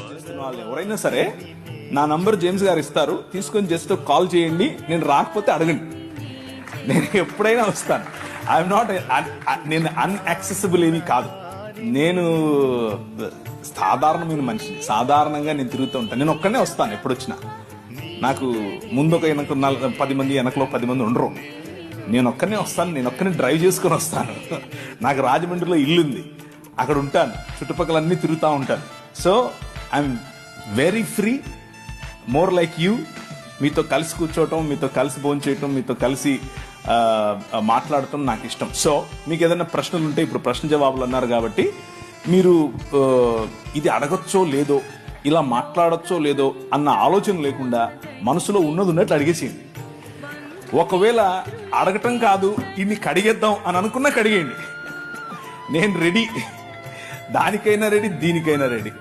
చేస్తున్న వాళ్ళు ఎవరైనా సరే నా నంబర్ జేమ్స్ గారు ఇస్తారు. తీసుకొని జస్ట్ కాల్ చేయండి. నేను రాకపోతే అడగండి. నేను ఎప్పుడైనా వస్తాను. ఐఎమ్ నాట్ నేను అన్యాక్సెసిబుల్ ఏమీ కాదు. నేను సాధారణమైన మనిషిని. సాధారణంగా నేను తిరుగుతూ ఉంటాను. నేను ఒక్కనే వస్తాను ఎప్పుడు వచ్చినా నాకు ముందు ఒక వెనక పది మంది వెనకలో పది మంది ఉండరు. నేను ఒక్కనే వస్తాను. నేను ఒక్కనే డ్రైవ్ చేసుకొని వస్తాను. నాకు రాజమండ్రిలో ఇల్లు ఉంది అక్కడ ఉంటాను. చుట్టుపక్కల అన్ని తిరుగుతూ ఉంటాను. So I'm very free more like you మీతో కలిసి కూర్చోవటం మీతో కలిసి భోంచేయటం మీతో కలిసి మాట్లాడటం నాకు ఇష్టం. సో మీకు ఏదైనా ప్రశ్నలు ఉంటే ఇప్పుడు ప్రశ్న జవాబులు అన్నారు కాబట్టి మీరు ఇది అడగచ్చో లేదో ఇలా మాట్లాడచ్చో లేదో అన్న ఆలోచన లేకుండా మనసులో ఉన్నది ఉన్నట్లు అడిగేసేయండి. ఒకవేళ అడగటం కాదు ఇన్ని కడిగేద్దాం అని అనుకున్నా కడిగేయండి. నేను రెడీ. దానికైనా రెడీ దీనికైనా రెడీ.